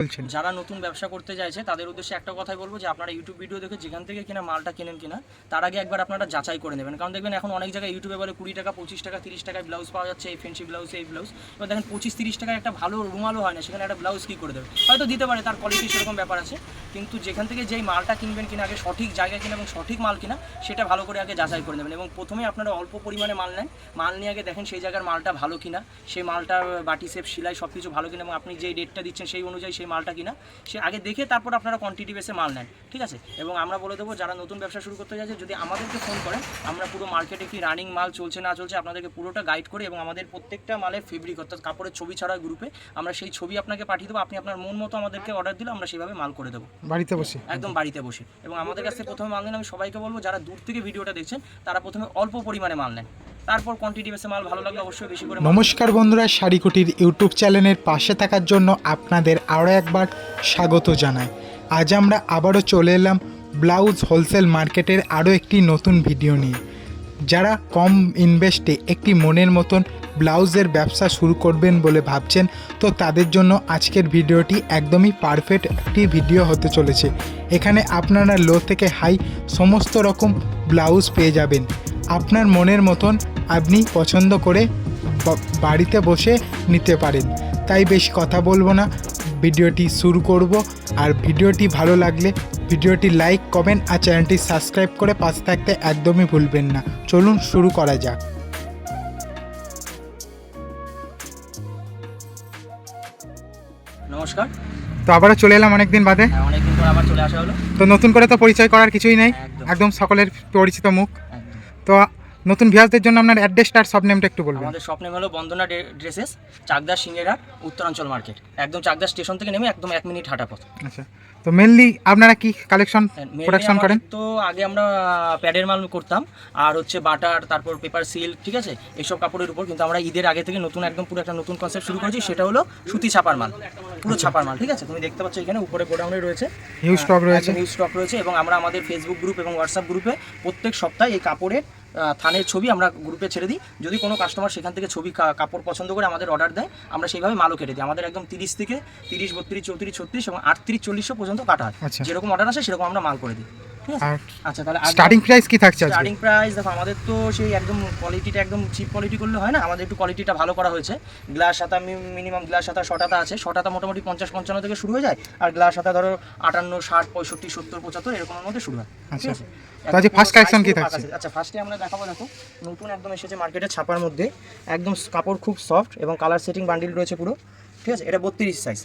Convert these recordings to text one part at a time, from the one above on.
বলছেন? যারা নতুন ব্যবসা করতে চাইছে, তাদের উদ্দেশ্যে একটা কথাই বলব যে, আপনারা ইউটিউব ভিডিও দেখে যেখান থেকে কিনা মালটা কেনেন কিনা, তার আগে একবার আপনারা যাচাই করে নেবেন। কারণ দেখবেন এখন অনেক জায়গায় ইউটিউবে বলে কুড়ি টাকা, পঁচিশ টাকা, তিরিশ টাকায় ব্লাউজ পাওয়া যাচ্ছে, এই ফেন্সি ব্লাউজ এই ব্লাউজ এবার দেখেন পঁচিশ, তিরিশ টাকায় একটা ভালো রুমালও হয় না, সেখানে একটা ব্লাউজ কী করে দেবে? হয়তো দিতে পারে, তার কোয়ালিটি সেরকম ব্যাপার আছে। কিন্তু যেখান থেকে যেই মালটা কিনবেন কিনা, আগে সঠিক জায়গায় কিনা এবং সঠিক মাল কিনা, সেটা ভালো করে আগে যাচাই করে নেবেন। এবং প্রথমে আপনারা অল্প পরিমাণে মাল নেন। মাল নিয়ে আগে দেখেন সেই জায়গার মালটা ভালো কিনা, সেই মালটা বাটি, সেপ, সেলাই সব কিছু ভালো কিনা এবং আপনি যেই রেটটা দিচ্ছেন সেই অনুযায়ী সেই মালটা কিনা সে আগে দেখে তারপর আপনারা কোয়ান্টিটি বেসে মাল নেন ঠিক আছে? এবং আমরা বলে দেবো যারা নতুন ব্যবসা শুরু করতে যাচ্ছে যদি আমাদেরকে ফোন করেন আমরা পুরো মার্কেটে কি রানিং মাল চলছে না চলছে আপনাদেরকে পুরোটা গাইড করে এবং আমাদের প্রত্যেকটা মালের ফেব্রিক অর্থাৎ কাপড়ের ছবি ছাড়া গ্রুপে আমরা সেই ছবি আপনাকে পাঠিয়ে দেবো আপনি আপনার মন মতো আমাদেরকে অর্ডার দিলে আমরা সেভাবে মাল করে দেবো। বাড়িতে বসে? একদম বাড়িতে বসে। এবং আমাদের কাছে প্রথমে মাল নেন আমি সবাইকে বলব যারা দূর থেকে ভিডিওটা দেখছেন তারা প্রথমে অল্প পরিমাণে মাল নেন। তারপর কোয়ান্টিটি বেসে মাল ভালো লাগলে অবশ্যই বেশি করে নমস্কার বন্ধুরা, শাড়িকুটির ইউটিউব চ্যানেলের পাশে থাকার জন্য আপনাদের আরও একবার স্বাগত জানাই। আজ আমরা আবারও চলে এলাম ব্লাউজ হোলসেল মার্কেটের আরও একটি নতুন ভিডিও নিয়ে। যারা কম ইনভেস্টে একটি মনের মতন ব্লাউজের ব্যবসা শুরু করবেন বলে ভাবছেন, তো তাদের জন্য আজকের ভিডিওটি একদমই পারফেক্ট একটি ভিডিও হতে চলেছে। এখানে আপনারা লো থেকে হাই সমস্ত রকম ব্লাউজ পেয়ে যাবেন। আপনার মনের মতন আপনি পছন্দ করে বাড়িতে বসে নিতে পারেন। তাই বেশি কথা বলব না। ভিডিওটি শুরু করব। আর ভিডিওটি ভালো লাগলে ভিডিওটি লাইক কমেন্ট আর চ্যানেলটি সাবস্ক্রাইব করে পাশে থাকতে একদমই ভুলবেন না। চলুন শুরু করা যাক। নমস্কার। তো আবারও চলে এলাম অনেকদিন বাদে। হ্যাঁ, অনেকদিন পর আবার চলে আসা হলো। তো নতুন করে তো পরিচয় করার কিছুই নেই। একদম। একদম সকলের পরিচিত মুখ। একদম। তো নতুন ভিউয়ারদের জন্য আপনার অ্যাড্রেসটা আর সব নেমটা একটু বলবেন। আমাদের স্বপ্নে হলো বন্দনা ড্রেসেস চাকদা সিঙ্গেরা উত্তরাঞ্চল মার্কেট একদম চাকদা স্টেশন থেকে নেমে একদম এক মিনিট হাঁটা পথ। আচ্ছা তো মেনলি আপনারা কি কালেকশন প্রোডাকশন করেন? তো আগে আমরা প্যাডের মাল করতাম আর হচ্ছে বাটার তারপর পেপার সিল্ক ঠিক আছে? এইসব কাপড়ের উপর কিন্তু আমরা ঈদের আগে থেকে নতুন একদম পুরো একটা নতুন কনসেপ্ট শুরু করেছি সেটা হলো সুতি ছাপার মাল পুরো ছাপার মাল ঠিক আছে? তুমি দেখতে পাচ্ছ এখানে উপরে গোডাউনে রয়েছে হিউজ স্টক রয়েছে। নিউজ স্টক রয়েছে এবং আমরা আমাদের ফেসবুক গ্রুপ এবং হোয়াটসঅ্যাপ গ্রুপে প্রত্যেক সপ্তাহে এই কাপড়ের থানের ছবি আমরা গ্রুপে ছেড়ে দিই। যদি কোনো কাস্টমার সেখান থেকে ছবি কাপড় পছন্দ করে আমাদের অর্ডার দেয় আমরা সেইভাবে মালও কেটে দিই। আমাদের একদম তিরিশ থেকে তিরিশ বত্রিশ চৌত্রিশ ছত্রিশ এবং আটত্রিশ চল্লিশশো পর্যন্ত কাটা হয়। আচ্ছা। যেরকম অর্ডার আসে সেরকম আমরা মাল করে দিই। আর আচ্ছা তাহলে স্টার্টিং প্রাইস কি থাকছে আজকে? স্টার্টিং প্রাইস দেখো আমাদের তো সেই একদম কোয়ালিটিটা একদম চিপ কোয়ালিটি করলে হয় না? আমাদের একটু কোয়ালিটিটা ভালো করা হয়েছে। গ্লাস হাতা মিনিমাম গ্লাস হাতা শটাতা আছে। শটাতা মোটামুটি পঞ্চাশ পঞ্চান্ন থেকে শুরু হয়ে যায়। আর গ্লাস হাতা ধরো আটান্ন ষাট পঁয়ষট্টি সত্তর পঁচাত্তর এরকমের মধ্যে শুরু হয়। আচ্ছা। তো আজকে first collection কি থাকছে? আচ্ছা ফার্স্টে আমরা দেখাবো দেখো নতুন একদম এসেছে মার্কেটে ছাপার মধ্যে। একদম কাপড় খুব সফট এবং কালার সেটিং বান্ডিল রয়েছে পুরো। ঠিক আছে? এটা বত্রিশ সাইজ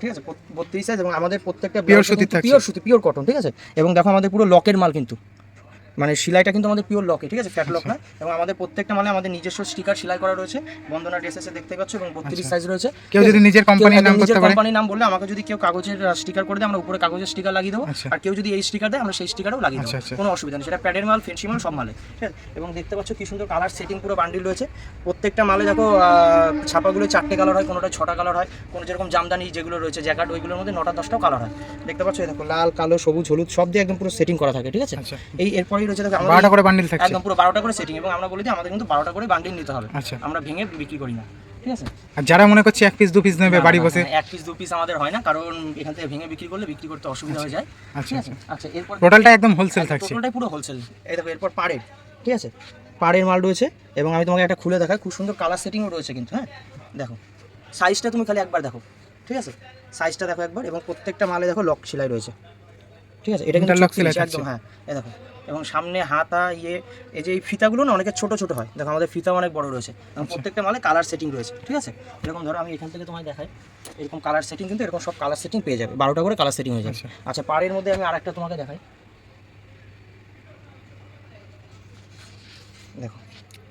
ঠিক আছে? বত্রিশ সাইজ এবং আমাদের প্রত্যেকটা পিওর থাকছে। পিওর সুতি পিওর কটন ঠিক আছে? এবং দেখো আমাদের পুরো লকের মাল কিন্তু। মানে সেলাইটা কিন্তু আমাদের পিওর লকে ঠিক আছে? ফ্যাট লক না এবং আমাদের প্রত্যেকটা মালে আমাদের নিজস্ব স্টিকার সেলাই করা রয়েছে। বন্দনা ড্রেসেসে দেখতে পাচ্ছ এবং বত্রিশ সাইজ রয়েছে। আচ্ছা। কেউ যদি নিজের কোম্পানির নাম করতে পারে? কোম্পানির নাম বললে আমাকে যদি কেউ কাগজের স্টিকার করে দেয় আমরা উপরে কাগজের স্টিকার লাগিয়ে দেবো। আচ্ছা। আর কেউ যদি এই স্টিকার দেয় আমরা সেই স্টিকারও লাগিয়ে দেবো। আচ্ছা। কোনো অসুবিধা নেই। সেটা প্যাডের মাল ফেন্সি মাল সব মালে ঠিক আছে? এবং দেখতে পাচ্ছ কি সুন্দর কালার সেটিং পুরো বান্ডিল রয়েছে। প্রত্যেকটা মালে দেখো আহ, ছাপাগুলো চারটে কালার হয় কোনোটা ছটা কালার হয় কোনো যেরকম জামদানি যেগুলো রয়েছে জ্যাকেট ওইগুলোর মধ্যে নটা দশটাও কালার হয়। দেখতে পাচ্ছ? এই দেখো লাল কালো সবুজ হলুদ সব দিয়ে একদম পুরো সেটিং করা থাকে ঠিক আছে। এই এরপরেই রয়েছে দেখো বারোটা করে বান্ডিল থাকছে। একদম পুরো বারোটা করে সেটিং এবং আমরা বলি যে আমাদের কিন্তু বারোটা করে বান্ডিল নিতে হবে। আচ্ছা। আমরা ভেঙে বিক্রি করি না ঠিক আছে? আর যারা মনে করছে এক পিস দু পিস নেবে বাড়ি বসে। এক পিস দু পিস আমাদের হয় না কারণ এখান থেকে ভেঙে বিক্রি করলে বিক্রি করতে অসুবিধা হয়ে যায় আচ্ছা আচ্ছা। আচ্ছা এরপর টোটালটা একদম হোলসেল থাকছে। টোটালটাই পুরো হোলসেল এই দেখো এরপর পাড়ের ঠিক আছে? পাড়ের মাল রয়েছে এবং আমি তোমাকে একটা খুলে দেখাই খুব সুন্দর কালার সেটিংও রয়েছে কিন্তু হ্যাঁ? দেখো সাইজটা তুমি খালি একবার দেখো ঠিক আছে? সাইজটা দেখো একবার এবং প্রত্যেকটা মালে দেখো লক সেলাই রয়েছে ঠিক আছে? এটা কিন্তু 36 সেলাই একদম হ্যাঁ এই দেখো এবং সামনে হাতা ইয়ে এই যে এই ফিতাগুলো না অনেকের ছোটো ছোটো হয়। দেখো আমাদের ফিতা অনেক বড় রয়েছে। এবং আচ্ছা। প্রত্যেকটা মালে কালার সেটিং রয়েছে ঠিক আছে? এরকম ধরো আমি এখান থেকে তোমায় দেখাই। এরকম কালার সেটিং কিন্তু এরকম সব কালার সেটিং পেয়ে যাবে। বারোটা করে কালার সেটিং হয়ে যাবে। আচ্ছা। আচ্ছা পাড়ের মধ্যে আমি আরেকটা তোমাকে দেখাই। দেখো।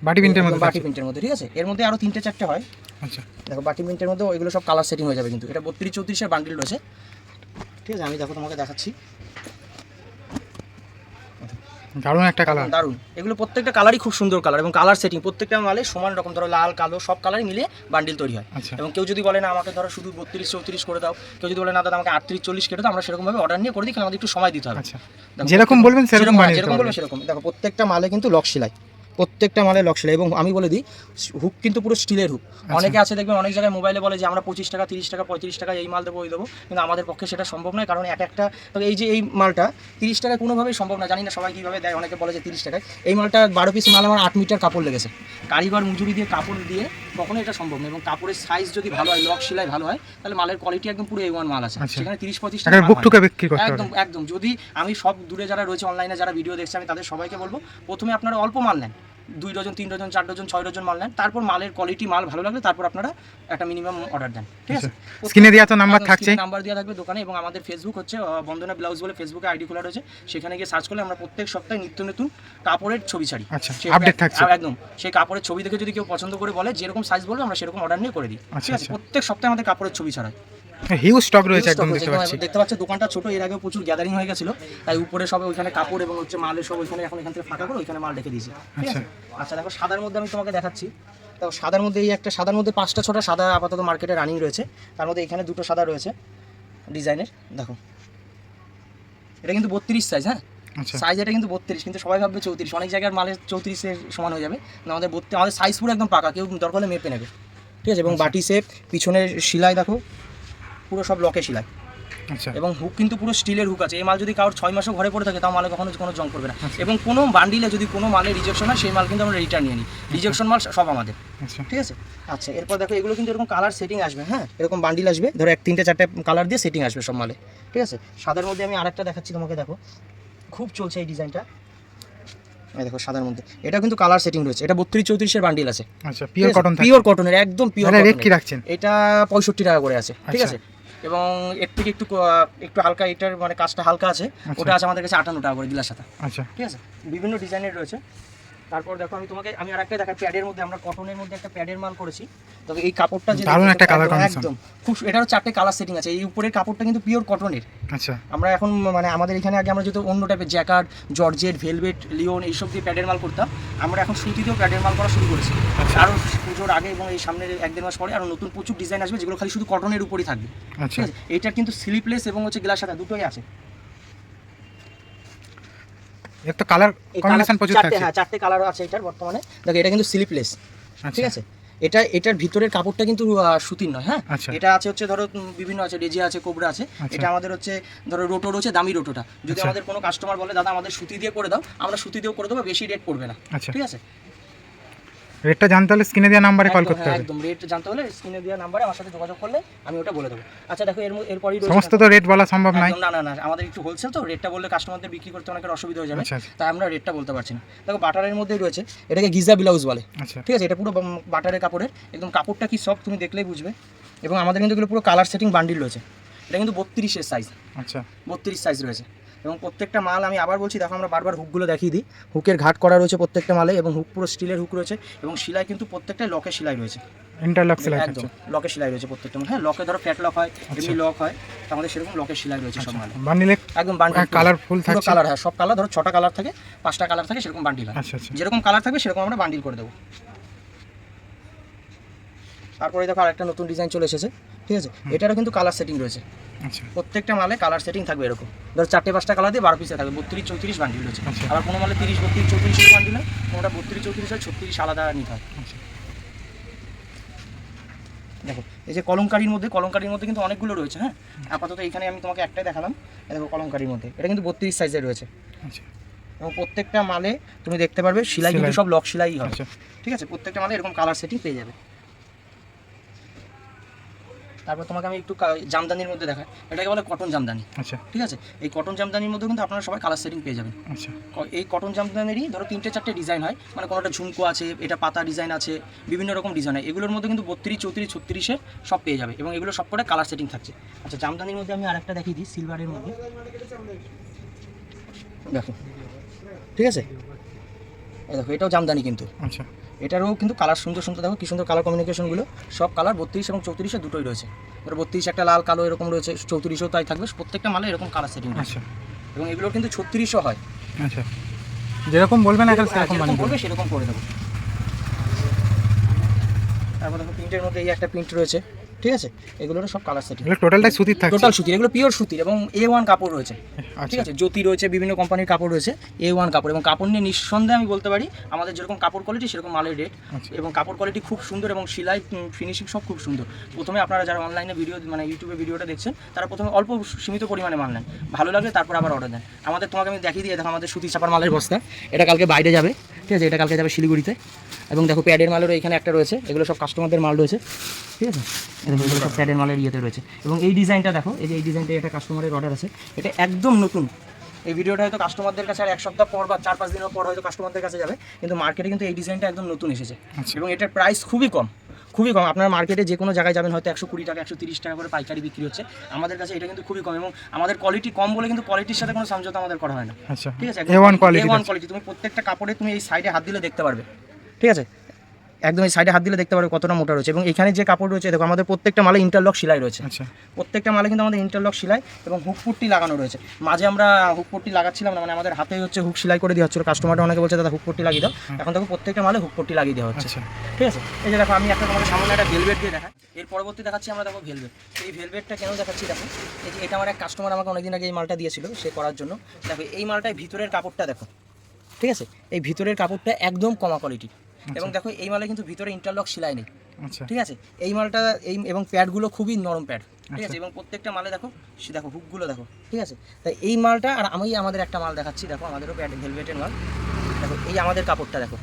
বাটি প্রিন্টের মধ্যে বাটি প্রিন্টের মধ্যে ঠিক আছে? এর মধ্যে আরও তিনটে চারটে হয়। আচ্ছা। দেখো বাটি প্রিন্টের মধ্যে ওইগুলো সব কালার সেটিং হয়ে যাবে কিন্তু। এটা বত্রিশ চৌত্রিশের বান্ডিল রয়েছে। ঠিক আছে আমি দেখো তোমাকে দেখাচ্ছি। দারুণ একটা কালার দারুণ এগুলো প্রত্যেকটা কালারই খুব সুন্দর কালার এবং কালার সেটিং প্রত্যেকটা মালে সমান রকম। ধরো লাল কালো সব কালারই মিলিয়ে বান্ডিল তৈরি হয়। আচ্ছা। এবং কেউ যদি বলে না আমাকে ধরো শুধু বত্রিশ চৌত্রিশ করে দাও। কেউ যদি বলে না দাদা আমাকে আটত্রিশ চল্লিশ কেটে দাও আমরা সেরকমভাবে অর্ডার নিয়ে করে দিই কারণ আমাদের একটু সময় দিতে হবে। আচ্ছা। যেরকম বলবেন সেরকম যেরকম বানিয়ে দিতে যেরকম পারবেন। বলবে সেরকম। দেখো প্রত্যেকটা মালে কিন্তু লক সেলাই প্রত্যেকটা মালে লক সেলাই। এবং আমি বলে দিই হুক কিন্তু পুরো স্টিলের হুক। অনেকে আছে দেখবেন অনেক জায়গায় মোবাইলে বলে যে আমরা পঁচিশ টাকা তিরিশ টাকা পঁয়ত্রিশ টাকা এই মাল দেবো ওই দেবো। কিন্তু আমাদের পক্ষে সেটা সম্ভব নয় কারণ এক একটা এই যে এই মালটা তিরিশ টাকা কোনোভাবেই সম্ভব না। জানি না সবাই কীভাবে দেয় অনেকে বলে যে তিরিশ টাকায়। এই মালটা বারো পিস মাল আমার আট মিটার কাপড় লেগেছে। কারিগর মজুরি দিয়ে কাপড় দিয়ে কখনো এটা সম্ভব না। এবং কাপড়ের সাইজ যদি ভালো হয় লক সেলাই ভালো হয় তাহলে মালের কোয়ালিটি একদম পুরো এ ওয়ান মাল আছে। আচ্ছা। সেখানে তিরিশ পঁচিশ টাকা একদম একদম। যদি আমি সব দূরে যারা রয়েছে অনলাইনে যারা ভিডিও দেখছে আমি তাদের সবাইকে বলব প্রথমে আপনারা অল্প মাল নেন। দুই ডজন তিন ডজন চার ডজন ছয় ডজন মাল নেন। তারপর মালের কোয়ালিটি মাল ভালো লাগলে তারপর আপনারা একটা মিনিমাম অর্ডার দেন। ঠিক আছে? স্ক্রিনে দেওয়া তো নাম্বার থাকছে নাম্বার দেওয়া থাকবে দোকানে এবং আমাদের ফেসবুক হচ্ছে বন্দনা ব্লাউজ বলে ফেসবুকে আইডি খোলা রয়েছে। সেখানে গিয়ে সার্চ করলে আমরা প্রত্যেক সপ্তাহে নিত্য নতুন কাপড়ের ছবি ছাড়ি। আচ্ছা, update থাকছে। একদম। সেই কাপড়ের ছবি দেখে যদি কেউ পছন্দ করে বলে যেরকম সাইজ বলবে আমরা সেরকম অর্ডার নিয়ে করে দিই। আচ্ছা, ঠিক আছে? আচ্ছা। প্রত্যেক সপ্তাহে আমাদের কাপড়ের ছবি ছাড়া হিউজ স্টক রয়েছে একদম দেখতে পাচ্ছি। দেখতে পাচ্ছ দোকানটা ছোট এর আগে প্রচুর গ্যাদারিং হয়ে গেছিল। তাই উপরে সব ওইখানে কাপড় এবং হচ্ছে মালের সব ওইখানে এখন এখান থেকে ফাঁকা করে ওইখানে মাল রেখে দিয়েছি। আছে? আচ্ছা দেখো সাদার মধ্যে আমি তোমাকে দেখাচ্ছি। তো সাদার মধ্যে এই একটা সাদার মধ্যে পাঁচটা ছটা সাদা আপাতত মার্কেটে রানিং রয়েছে। তার মধ্যে এখানে দুটো সাদা রয়েছে ডিজাইনের দেখো। এটা কিন্তু বত্রিশ সাইজ হ্যাঁ? আচ্ছা। সাইজ এটা কিন্তু বত্রিশ কিন্তু সবাই ভাববে চৌত্রিশ। অনেক জায়গার মালের চৌত্রিশের সমান হয়ে যাবে। আমাদের বত্রিশ আমাদের সাইজ পুরো একদম পাকা কেউ দরকার হলে মেপে নেবে। ঠিক আছে? এবং আচ্ছা। বাটি শেপ পিছনের সেলাই দেখো পুরো সব লকে সেলাই। আচ্ছা। এবং হুক কিন্তু পুরো স্টিলের হুক আছে। এই মাল যদি কারোর ছয় মাসও ঘরে পড়ে থাকে তাও মালে কখনো কোনো জং করবে না। আচ্ছা। এবং কোনো বান্ডিলে যদি কোনো মালে রিজেকশন হয় সেই মাল কিন্তু আমরা রিটার্ন নিয়ে নিই। রিজেকশন মাল সব আমাদের। আচ্ছা। ঠিক আছে? আচ্ছা এরপর দেখো এগুলো কিন্তু এরকম কালার সেটিং আসবে হ্যাঁ? এরকম বান্ডিল আসবে। ধরো এক তিনটে চারটে কালার দিয়ে সেটিং আসবে সব মালে। ঠিক আছে? সাদার মধ্যে আমি আরেকটা দেখাচ্ছি তোমাকে দেখো। খুব চলছে এই ডিজাইনটা। এই দেখো সাদার মধ্যে। এটা কিন্তু কালার সেটিং রয়েছে। এটা বত্রিশ চৌত্রিশের বান্ডিল আছে। আচ্ছা পিওর কটন পিওর কটনের একদম পিওর রেট কি রাখছেন? এটা পঁয়ষট্টি টাকা করে আছে। ঠিক আচ্ছা। আছে? এবং এর থেকে একটু একটু হালকা এটার মানে কাজটা হালকা আছে। আচ্ছা। ওটা আছে আমাদের কাছে আটান্ন টাকা করে গিলার সাথে আচ্ছা। ঠিক আছে? বিভিন্ন ডিজাইনের রয়েছে। তারপর দেখো আমি তোমাকে আমি আরেকটা দেখা প্যাডের মধ্যে আমরা কটনের মধ্যে একটা প্যাডের মাল করেছি। তবে এই কাপড়টা যে দারুণ একটা একদম- combination। একদম। খুব এটারও চারটে কালার সেটিং আছে এই উপরের কাপড়টা কিন্তু পিওর কটনের আচ্ছা। আমরা এখন মানে আমাদের এখানে আগে আমরা যেহেতু অন্য টাইপের জ্যাকার্ড জর্জেট ভেলভেট লিওন এইসব দিয়ে প্যাডের মাল করতাম আমরা এখন সুতিতেও প্যাডের মাল করা শুরু করেছি। আচ্ছা। আরও পুজোর আগে এবং এই সামনের এক দেড় মাস পরে আরও নতুন প্রচুর ডিজাইন আসবে যেগুলো খালি শুধু কটনের উপরই থাকবে। আচ্ছা। ঠিক আছে? এইটার কিন্তু স্লিপলেস এবং হচ্ছে গ্লাস সাদা দুটোই আছে। তো কালার কম্বিনেশন প্রচুর থাকছে। হ্যাঁ চারটে কালার আছে এটার বর্তমানে। দেখো এটা কিন্তু স্লিপলেস ঠিক আচ্ছা আছে? এটা এটার ভিতরের কাপড়টা কিন্তু সুতির নয় হ্যাঁ? আচ্ছা। এটা আছে হচ্ছে ধরো বিভিন্ন আছে রেজিয়া আছে কোবরা আছে। আচ্ছা। এটা আমাদের হচ্ছে ধরো রোটো রয়েছে দামি রোটোটা। যদি। আমাদের কোনো কাস্টমার বলে দাদা আমাদের সুতি দিয়ে করে দাও আমরা সুতি দিয়েও করে দেবো বেশি রেট পড়বে না। ঠিক আছে? রেটটা জানতে হলে স্ক্রিনে দেওয়া নাম্বারে কল করতে হ্যাঁ, হবে। একদম রেট জানতে হলে স্ক্রিনে দেওয়া নাম্বারে আমার সাথে যোগাযোগ করলে আমি ওটা বলে দেবো। আচ্ছা দেখো এর এরপরই সমস্ত তো রেট বলা সম্ভব নয়। না না না আমাদের একটু হোলসেল তো রেটটা বললে কাস্টমারদের বিক্রি করতে অনেকের অসুবিধা হয়ে যাবে। আচ্ছা আচ্ছা। তাই আমরা রেটটা বলতে পারছি না। দেখো বাটারের মধ্যেই রয়েছে এটাকে গিজা ব্লাউজ বলে। আচ্ছা। ঠিক আছে এটা পুরো বাটারের কাপড়ের। একদম কাপড়টা কি সব তুমি দেখলেই বুঝবে। এবং আমাদের কিন্তু এগুলো পুরো কালার সেটিং বান্ডিল রয়েছে। এটা কিন্তু বত্রিশের সাইজ আচ্ছা। বত্রিশ সাইজ রয়েছে। এবং প্রত্যেকটা মাল আমি আবার বলছি দেখো আমরা বারবার হুকগুলো দেখিয়ে দিই। হুকের ঘাট করা রয়েছে প্রত্যেকটা মালে এবং হুক পুরো স্টিলের হুক রয়েছে এবং সেলাই কিন্তু প্রত্যেকটাই লকে সেলাই রয়েছে। ইন্টারলক সেলাই একদম থাকছে লকে সেলাই রয়েছে প্রত্যেকটা মাল। হ্যাঁ লকে ধরো ফ্যাট লক হয় এমনি লক হয় তো আমাদের সেরকম লকের সেলাই রয়েছে সব মালে। বান্ডিলে একদম বান্ডিল কালারফুল থাকছে। কালার হ্যাঁ সব কালার ধরো ছটা কালার থাকে পাঁচটা কালার থাকে সেরকম বান্ডিল হয়। আচ্ছা আচ্ছা। যেরকম কালার থাকবে সেরকম আমরা বান্ডিল করে দেবো। তারপরে দেখো আরেকটা নতুন ডিজাইন চলে এসেছে ঠিক আছে? এটারও কিন্তু কালার সেটিং রয়েছে। আচ্ছা। প্রত্যেকটা মালে কালার সেটিং থাকবে এরকম। ধর চারটে পাঁচটা কালার দিয়ে বারো পিসে থাকবে বত্রিশ চৌত্রিশ বান্ডিল রয়েছে। আচ্ছা। আবার কোনো মালে তিরিশ বত্রিশ চৌত্রিশ বান্ডিল হয় কোনোটা বত্রিশ চৌত্রিশ হয় ছত্রিশ আলাদা নিতে হয়। আচ্ছা। দেখো এই যে কলমকারির মধ্যে কলমকারির মধ্যে কিন্তু অনেকগুলো রয়েছে হ্যাঁ? আপাতত এখানে আমি তোমাকে একটাই দেখালাম দেখো কলমকারির মধ্যে। এটা কিন্তু বত্রিশ সাইজের রয়েছে। এবং প্রত্যেকটা মালে তুমি দেখতে পারবে সেলাই কিন্তু সব লক সেলাই হবে। আচ্ছা। ঠিক আছে? প্রত্যেকটা মালে এরকম কালার সেটিং পেয়ে যাবে। তারপর তোমাকে আমি একটু জামদানির মধ্যে দেখাই। এটাকে বলে কটন জামদানি। আচ্ছা। ঠিক আছে? এই কটন জামদানির মধ্যে কিন্তু আপনারা সবাই কালার সেটিং পেয়ে যাবেন। আচ্ছা। এই কটন জামদানিরই ধরো তিনটে চারটে ডিজাইন হয়। মানে কোনোটা ঝুমকো আছে এটা পাতা ডিজাইন আছে বিভিন্ন রকম ডিজাইন হয়। এগুলোর মধ্যে কিন্তু বত্রিশ চৌত্রিশ ছত্রিশে সব পেয়ে যাবে এবং এগুলো সব করে কালার সেটিং থাকছে। আচ্ছা জামদানির মধ্যে আমি আরেকটা দেখিয়ে দিই সিলভারের মধ্যে। দেখো। ঠিক আছে? দেখো এটাও জামদানি কিন্তু। আচ্ছা। এটারও কিন্তু কালার সুন্দর সুন্দর দেখো কি সুন্দর কালার কমিউনিকেশনগুলো সব কালার বত্রিশ এবং চৌত্রিশে দুটোই রয়েছে। এবার বত্রিশ একটা লাল কালো এরকম রয়েছে চৌত্রিশও তাই থাকবে প্রত্যেকটা মালে এরকম কালার সেটিং আছে আচ্ছা। এবং এগুলো কিন্তু ছত্রিশও হয়। আচ্ছা। যেরকম বলবেন হ্যাঁ, সেরকম বলবে সেরকম করে দেবো। তারপর দেখো প্রিন্টের মধ্যে এই একটা প্রিন্ট রয়েছে। ঠিক আছে? এগুলোর সব কালার সেটিং এগুলো টোটালটাই সুতির থাকছে। টোটাল সুতির এগুলো পিওর সুতির এবং এ ওয়ান কাপড় রয়েছে। ঠিক আচ্ছা আছে? জ্যোতি রয়েছে বিভিন্ন কোম্পানির কাপড় রয়েছে এ ওয়ান কাপড় এবং কাপড় নিয়ে নিঃসন্দেহে আমি বলতে পারি আমাদের যেরকম কাপড় কোয়ালিটি সেরকম মালের রেট আচ্ছা। এবং কাপড় কোয়ালিটি খুব সুন্দর এবং সেলাই ফিনিশিং সব খুব সুন্দর। প্রথমে আপনারা যারা অনলাইনে ভিডিও মানে ইউটিউবে ভিডিওটা দেখছেন তারা প্রথমে অল্প সীমিত পরিমাণে মাল নেন। ভালো লাগলে তারপর আবার অর্ডার দেন। আমাদের তোমাকে আমি দেখিয়ে দিয়ে দেখো আমাদের সুতি চাপার মালের বস্তা। এটা কালকে বাইরে যাবে। ঠিক আছে? এটা কালকে যাবে শিলিগুড়িতে। এবং দেখো প্যাডের মালেরও এখানে একটা রয়েছে। এগুলো সব কাস্টমারদের মাল রয়েছে। ঠিক আছে? এগুলো সব প্যাডের মালের ইয়েতে রয়েছে। এবং এই ডিজাইনটা দেখো, এই যে এই ডিজাইনটা একটা কাস্টমারের অর্ডার আছে। এটা একদম নতুন। এই ভিডিওটা হয়তো কাস্টমারদের কাছে আর এক সপ্তাহ পর বা চার পাঁচ দিনের পর হয়তো কাস্টমারদের কাছে যাবে। কিন্তু মার্কেটে কিন্তু এই ডিজাইনটা একদম নতুন এসেছে। আচ্ছা। এবং এটার প্রাইস খুবই কম খুবই কম। আপনার মার্কেটে যে কোনো জায়গায় যাবেন হয়তো একশো কুড়ি টাকা একশো তিরিশ টাকা করে পাইকারি বিক্রি হচ্ছে। আমাদের কাছে এটা কিন্তু খুবই কম এবং আমাদের কোয়ালিটি কম বলে কিন্তু কোয়ালিটির সাথে কোনো সমঝোতা আমাদের করা হয় না। আচ্ছা। ঠিক আছে? এ ওয়ান কোয়ালিটি তুমি প্রত্যেকটা কাপড়ে তুমি এই সাইডে হাত দিলে দেখতে পারবে। ঠিক আছে? একদম এই সাইডে হাত দিলে দেখতে পারবে কতটা মোটা রয়েছে। এবং এখানে যে কাপড় রয়েছে দেখো আমাদের প্রত্যেকটা মালে ইন্টারলক সেলাই রয়েছে। আচ্ছা। প্রত্যেকটা মালে কিন্তু আমাদের ইন্টারলক সেলাই এবং হুক পুট্টি লাগানো রয়েছে। মাঝে আমরা হুক পুট্টি লাগাচ্ছিলাম না মানে আমাদের হাতে হচ্ছে হুক সেলাই করে দেওয়া হচ্ছিল। কাস্টমারটা অনেকে বলছে দাদা হুক পুট্টি লাগিয়ে দাও। এখন দেখো প্রত্যেকটা মালে হুক পুট্টি লাগিয়ে দেওয়া হচ্ছে। আচ্ছা। ঠিক আছে? এই যে দেখো আমি একটা তোমাদের সামনে একটা ভেলভেট দিয়ে দেখাই। এর পরবর্তী দেখাচ্ছি আমরা দেখো ভেলভেট এই ভেলভেটটা কেন দেখাচ্ছি দেখো? এই যে এটা আমার এক কাস্টমার আমাকে অনেকদিন আগে এই মালটা দিয়েছিল সে করার জন্য। দেখো এই মালটায় ভিতরের কাপড়টা দেখো। ঠিক আছে? এই ভিতরের কাপড়টা একদম কমা কোয়ালিটি এবং দেখো এই মালে কিন্তু ভিতরে ইন্টারলক সেলাই নেই। আচ্ছা। ঠিক আছে? এই মালটা এই এবং প্যাডগুলো খুবই নরম প্যাড ঠিক আচ্ছা। আছে? এবং প্রত্যেকটা মালে দেখো সে দেখো হুকগুলো দেখো। ঠিক আছে? তাই এই মালটা আর আমি আমাদের একটা মাল দেখাচ্ছি দেখো আমাদেরও প্যাড ভেলভেটের মাল। দেখো এই আমাদের কাপড়টা দেখো।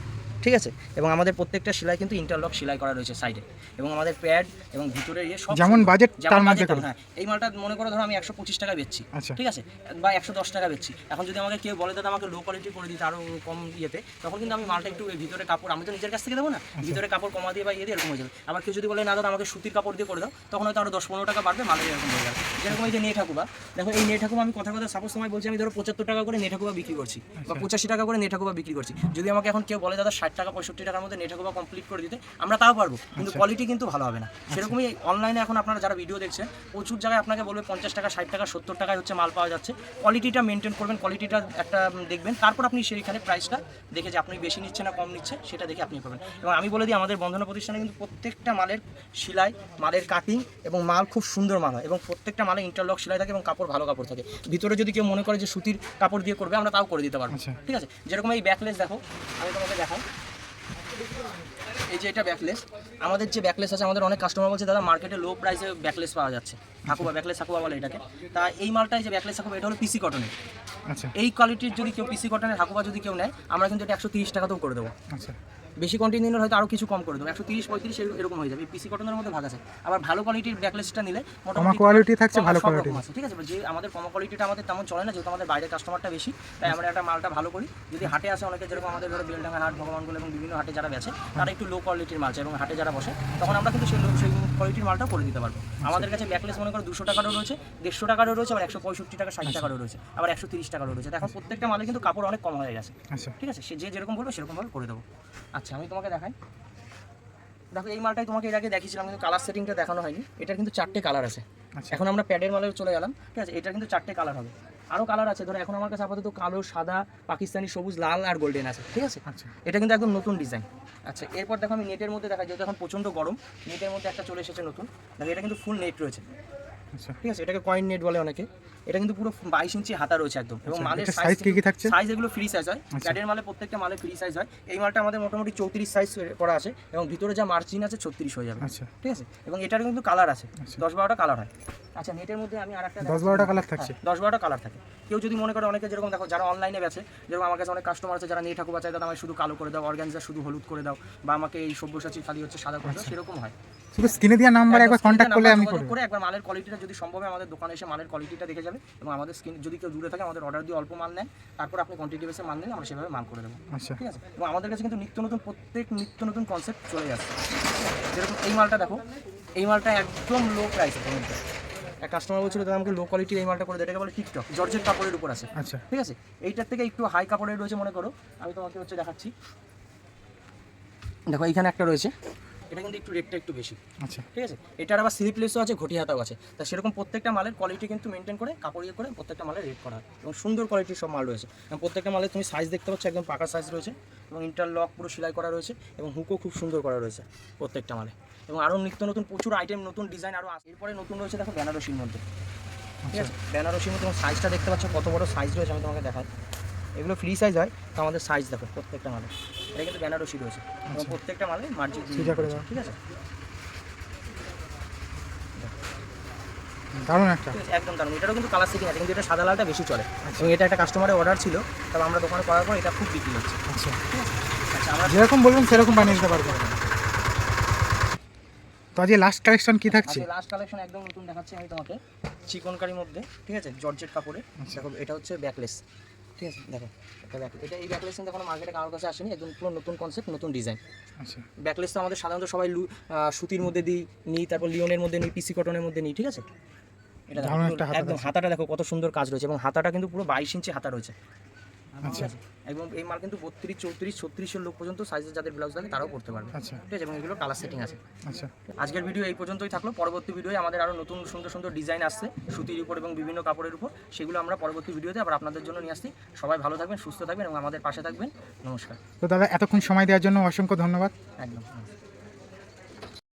ঠিক আছে? এবং আমাদের প্রত্যেকটা সেলাই কিন্তু ইন্টারলক সেলাই করা রয়েছে সাইডে এবং আমাদের প্যাড এবং ভিতরে ইয়ে সব যেমন যেমন তার মধ্যে হ্যাঁ এই মালটা মনে করো ধরো আমি একশো পঁচিশ টাকা বেচছি আচ্ছা। ঠিক আছে? বা একশো দশ টাকা বেচছি। এখন যদি আমাকে কেউ বলে দাদা আমাকে লো কোয়ালিটি করে দিতে আরও কম ইয়েতে তখন কিন্তু আমি মালটা একটু ভিতরে কাপড় আমি তো নিজের কাছ থেকে দেবো না। আচ্ছা। ভিতরে কাপড় কমা দিয়ে বা ইয়ে দিয়ে এরকম হয়ে যাবে। আবার কেউ যদি বলে না দাদা আমাকে সুতির কাপড় দিয়ে করে দাও তখন হয়তো আরও দশ পনেরো টাকা বাড়বে মালের এরকম হয়ে যাবে। যেরকম এই যে নেট ঠাকুবা দেখো এই নেট ঠাকুবা আমি কথা কথা সাপোজ সময় বলছি আমি ধরো পঁচাত্তর টাকা করে নেট ঠাকুবা বিক্রি করছি বা পঁচাশি টাকা করে নেট ঠাকুবা বিক্রি করছি। যদি আমাকে এখন কেউ বলে দাদা ষাট টাকা পঁয়ষট্টি টাকার মধ্যে নেট ঠাকুবা কমপ্লিট করে দিতে আমরা তাও পারব কিন্তু কোয়ালিটি কিন্তু ভালো হবে না। সেরকমই অনলাইনে এখন আপনারা যারা ভিডিও দেখছেন প্রচুর জায়গায় আপনাকে বলবে পঞ্চাশ টাকা ষাট টাকা সত্তর টাকায় হচ্ছে মাল পাওয়া যাচ্ছে। কোয়ালিটিটা মেনটেন করবেন কোয়ালিটিটা একটা দেখবেন। তারপর আপনি সেইখানে প্রাইসটা দেখে যে আপনি বেশি নিচ্ছে না কম নিচ্ছে সেটা দেখে আপনি করবেন এবং আমি বলে দিই আমাদের বন্ধনা প্রতিষ্ঠানে কিন্তু প্রত্যেকটা মালের সেলাই মালের কাটিং এবং মাল খুব সুন্দর মাল হয় এবং প্রত্যেকটা মালে ইন্টারলক সেলাই থাকে এবং কাপড় ভালো কাপড় থাকে। ভিতরে যদি কেউ মনে করে যে সুতির কাপড় দিয়ে করবে আমরা তাও করে দিতে পারব। আচ্ছা। ঠিক আছে? যেরকম এই ব্যাকলেস দেখো আমি তোমাকে দেখাই। এই যে এটা ব্যাকলেস আমাদের যে ব্যাকলেস আছে আমাদের অনেক কাস্টমার বলছে দাদা মার্কেটে লো প্রাইসে ব্যাকলেস পাওয়া যাচ্ছে। ঠাকুবা ব্যাকলেস ঠাকুবা বলে এটাকে। তা এই মালটাই যে ব্যাকলেস ঠাকুবা এটা হলো পিসি কটনের আচ্ছা। এই কোয়ালিটির যদি কেউ পিসি কটনের ঠাকুবা যদি কেউ নেয় আমরা কিন্তু এটা একশো তিরিশ টাকাতেও করে দেবো। আচ্ছা। বেশি কোয়ান্টিটি নিলে হয়তো আরও কিছু কম করে দেবো। একশো তিরিশ পঁয়ত্রিশ এরকম- হয়ে যাবে। পিসি কটনের মধ্যে ভাগ আছে। আবার ভালো কোয়ালিটির ব্যাকলেসটা নিলে কমা কোয়ালিটি থাকছে ভালো কোয়ালিটি আছে, ঠিক আছে যে আমাদের কম কোয়ালিটিটা আমাদের তেমন চলে না যেহেতু আমাদের বাইরের কাস্টমারটা বেশি তাই আমরা একটা মালটা ভালো করি। যদি হাটে আসে অনেকে যেরকম আমাদের ধরো বেলডাঙ্গা হাট ভগবানগুলো এবং বিভিন্ন হাটে যারা বেছে তারা একটু লো কোয়ালিটির মাল চায় এবং হাটে যারা বসে তখন আমরা কিন্তু সেই লো- সেই কোয়ালিটির মালটা করে দিতে পারব। আমাদের কাছে ব্যাকলেস মনে করো দুশো টাকারও রয়েছে দেড়শো টাকারও রয়েছে আবার একশো পঁয়ষট্টি টাকা ষাট টাকারও রয়েছে আবার একশো তিরিশ টাকারও রয়েছে। এখন প্রত্যেকটা মালে কিন্তু কাপড় অনেক কম হয়ে গেছে। আচ্ছা। ঠিক আছে সে যে যেরকম বলবে সেরকমভাবে করে দেবো। আচ্ছা। আমি তোমাকে দেখাই। দেখো এই মালটাই তোমাকে এর আগে দেখিয়েছিলাম কিন্তু কালার সেটিংটা দেখানো হয়নি। এটার কিন্তু চারটে কালার আছে। আচ্ছা। এখন আমরা প্যাডের মালে চলে গেলাম ঠিক আছে? এটার কিন্তু চারটে কালার হবে। আরও কালার আছে ধরো এখন আমার কাছে আপাতত কালো সাদা পাকিস্তানি সবুজ লাল আর গোল্ডেন আছে ঠিক আছে? আচ্ছা। এটা কিন্তু একদম নতুন ডিজাইন আচ্ছা এরপর দেখো আমি নেটের মধ্যে দেখা যেহেতু এখন প্রচণ্ড গরম নেটের মধ্যে একটা চলে এসেছে নতুন। দেখো এটা কিন্তু ফুল নেট রয়েছে। আচ্ছা ঠিক আছে এটাকে কয়েন নেট বলে অনেকে। এটা কিন্তু পুরো বাইশ ইঞ্চি হাতা রয়েছে একদম। এবং আচ্ছা, মালের সাইজ কি কি থাকছে? সাইজ এগুলো ফ্রি সাইজ হয়। আচ্ছা। মালে প্রত্যেকটা মালে ফ্রি সাইজ হয়। এই মালটা আমাদের মোটামুটি চৌত্রিশ সাইজ করা আছে এবং ভিতরে যা মার্জিন আছে ছত্রিশ হয়ে যাবে। আচ্ছা। ঠিক আছে? এবং এটার কিন্তু কালার আছে। আচ্ছা। দশ বারোটা কালার হয়। আচ্ছা নেটের মধ্যে আমি আর একটা দশ বারোটা কালার থাকছে। দশ বারোটা কালার থাকে। কেউ যদি মনে করে অনেকে যেরকম দেখো যারা অনলাইনে বেছে যেরকম আমার কাছে অনেক কাস্টমার আছে যারা নেট ঠাকুর চাই দাদা আমায় শুধু কালো করে দাও অর্গানজা শুধু হলুদ করে দাও বা আমাকে এই সব্যসাচী খালি হচ্ছে সাদা করে দাও সেরকম হয়। শুধু স্ক্রিনে দেওয়া নাম্বার একবার কন্ট্যাক্ট করলে আমি করে একবার মালের কোয়ালিটিটা যদি সম্ভব হয় আমাদের দোকানে এসে মালের কোয়ালিটিটা দেখে যাবে এবং আমাদের স্ক্রিন যদি কেউ দূরে থাকে আমাদের অর্ডার দিয়ে অল্প মাল নেন তারপর আপনি কোয়ান্টিটি বেসে মাল নিলে আমরা সেভাবে মাল করে দেবো। আচ্ছা। ঠিক আছে? এবং আমাদের কাছে কিন্তু নিত্য নতুন প্রত্যেক নিত্য নতুন কনসেপ্ট চলে যাচ্ছে যেরকম এই মালটা দেখো এই মালটা একদম লো প্রাইসে এক কাস্টমার বলছিল দাদা আমাকে লো কোয়ালিটির এই মালটা করে দেয়। এটাকে বলে টিকটক জর্জের কাপড়ের উপর আছে। আচ্ছা। ঠিক আছে? এইটার থেকে একটু হাই কাপড়ের রয়েছে মনে করো। আমি তোমাকে হচ্ছে দেখাচ্ছি। দেখো এইখানে একটা রয়েছে। এটা কিন্তু একটু রেটটা একটু বেশি। আচ্ছা। ঠিক আছে? এটার আবার স্লিপলেসও আছে ঘটি হাতাও আছে। তা সেরকম প্রত্যেকটা মালের কোয়ালিটি কিন্তু মেনটেন করে কাপড় ইয়ে করে প্রত্যেকটা মালের রেট করা হয় এবং সুন্দর কোয়ালিটির সব মাল রয়েছে। এবং প্রত্যেকটা মালের তুমি সাইজ দেখতে পাচ্ছ একদম পাকা সাইজ রয়েছে এবং ইন্টারলক পুরো সেলাই করা রয়েছে এবং হুকও খুব সুন্দর করা রয়েছে প্রত্যেকটা মালে। এবং আরও নিত্য নতুন প্রচুর আইটেম নতুন ডিজাইন আরও আছে। এরপরে নতুন রয়েছে দেখো বেনারসির মধ্যে। ঠিক আছে? বেনারসির মধ্যে তোমার সাইজটা দেখতে পাচ্ছ কত বড় সাইজ রয়েছে আমি তোমাকে দেখাই। এগুলো ফ্রি সাইজ হয় তো আমাদের সাইজ দেখো প্রত্যেকটা মালে এটা কিন্তু বেনারসি রয়েছে এবং প্রত্যেকটা মালে মার্জিন। ঠিক আছে? দারুণ একটা। একদম দারুণ। এটারও কিন্তু কালার সেটিং আছে কিন্তু এটা সাদা লালটা বেশি চলে। এবং এটা একটা কাস্টমারের অর্ডার ছিল তবে আমরা দোকানে করার পর এটা খুব বিক্রি হচ্ছে। আচ্ছা। আচ্ছা আমরা যেরকম বলবেন সেরকম বানিয়ে দিতে পারব। তো আজকে লাস্ট কালেকশন কি থাকছে? লাস্ট কালেকশন একদম নতুন দেখাচ্ছি আমি তোমাকে। চিকনকারির মধ্যে ঠিক আছে? জর্জেট কাপড়ে আচ্ছা। দেখো এটা হচ্ছে ব্যাকলেস ঠিক আছে দেখো এটা এই ব্যাকলেস কিন্তু এখনও মার্কেটে কারোর কাছে আসেনি একদম পুরো নতুন কনসেপ্ট নতুন ডিজাইন আচ্ছা। ব্যাকলেস তো আমাদের সাধারণত সবাই সুতির মধ্যে দিই নিই তারপর লিওনের মধ্যে নিই পিসি কটনের মধ্যে নিই ঠিক আছে? এটা একদম হাতাটা দেখো কত সুন্দর কাজ রয়েছে এবং হাতাটা কিন্তু পুরো বাইশ ইঞ্চি হাতা রয়েছে। আচ্ছা। এবং এই মাল কিন্তু বত্রিশ চৌত্রিশ ছত্রিশের লোক পর্যন্ত সাইজের যাদের ব্লাউজ লাগে তারাও করতে পারবে। আচ্ছা। ঠিক আছে? এবং এগুলো কালার সেটিং আছে। আচ্ছা। আজকের ভিডিও এই পর্যন্তই থাকল। পরবর্তী ভিডিওয়ে আমাদের আরও নতুন সুন্দর সুন্দর ডিজাইন আসছে। সুতির উপর এবং বিভিন্ন কাপড়ের উপর। সেগুলো আমরা পরবর্তী ভিডিওতে আবার আপনাদের জন্য নিয়ে আসছি। সবাই ভালো থাকবেন সুস্থ থাকবেন এবং আমাদের পাশে থাকবেন। নমস্কার। তো দাদা এতক্ষণ সময় দেওয়ার জন্য অসংখ্য ধন্যবাদ। একদম।